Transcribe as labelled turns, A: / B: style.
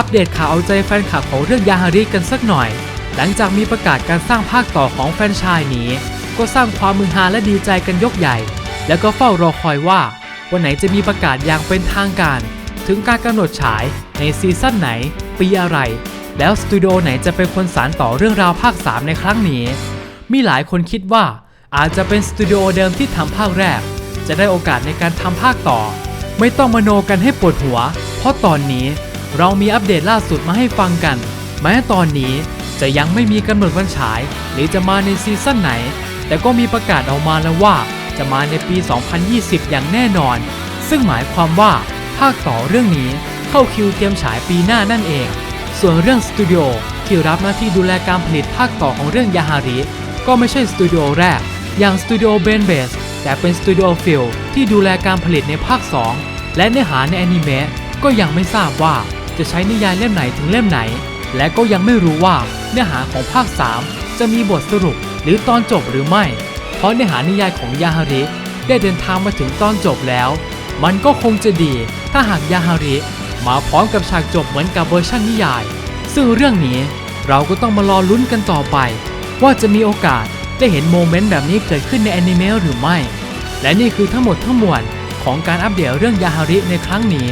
A: อัปเดตข่าวเอาใจแฟนคลับของเรื่องยาฮาริกันสักหน่อย หลังจากมีประกาศการสร้างภาคต่อของแฟนชายนี้ ก็สร้างความมือฮาและดีใจกันยกใหญ่ แล้วก็เฝ้ารอคอยว่า วันไหนจะมีประกาศอย่างเป็นทางการ ถึงการกำหนดฉายในซีซั่นไหน ปีอะไร แล้วสตูดิโอไหนจะเป็นคนสานต่อเรื่องราวภาค 3 ในครั้งนี้ มีหลายคนคิดว่าอาจจะเป็นสตูดิโอเดิมที่ทำภาคแรก จะได้โอกาสในการทำภาคต่อ ไม่ต้องมโนกันให้ปวดหัว เพราะตอนนี้ เรามีอัปเดตล่าสุดมาให้ฟังกัน แม้ตอนนี้จะยังไม่มีกำหนดวันฉาย หรือจะมาในซีซั่นไหน แต่ก็มีประกาศออกมาแล้วว่า จะมาในปี 2020 อย่างแน่นอน ซึ่งหมายความว่าภาคต่อเรื่องนี้เข้าคิวเตรียมฉายปีหน้านั่นเอง ส่วนเรื่องสตูดิโอที่รับหน้าที่ดูแลการผลิตภาคต่อของเรื่องยาฮาริก็ไม่ใช่สตูดิโอแรก อย่างสตูดิโอเบนเบสแต่เป็นสตูดิโอฟิลที่ดูแลการผลิตในภาค 2 และเนื้อหาในแอนิเมะก็ยังไม่ทราบว่า จะใช้นิยายเล่มไหนถึงเล่มไหน และก็ยังไม่รู้ว่าเนื้อหาของภาค 3 จะมีบทสรุปหรือตอนจบหรือไม่ เพราะเนื้อหานิยายของยาฮาริได้เดินทางมาถึงตอนจบแล้ว มันก็คงจะดีถ้าหากยาฮาริมาพร้อมกับฉากจบเหมือนกับเวอร์ชันนิยาย ซึ่งเรื่องนี้เราก็ต้องมารอลุ้นกันต่อไป ว่าจะมีโอกาสได้เห็นโมเมนต์แบบนี้เกิดขึ้นในแอนิเมะหรือไม่ และนี่คือทั้งหมดทั้งมวลของการอัปเดตเรื่องยาฮาริในครั้งนี้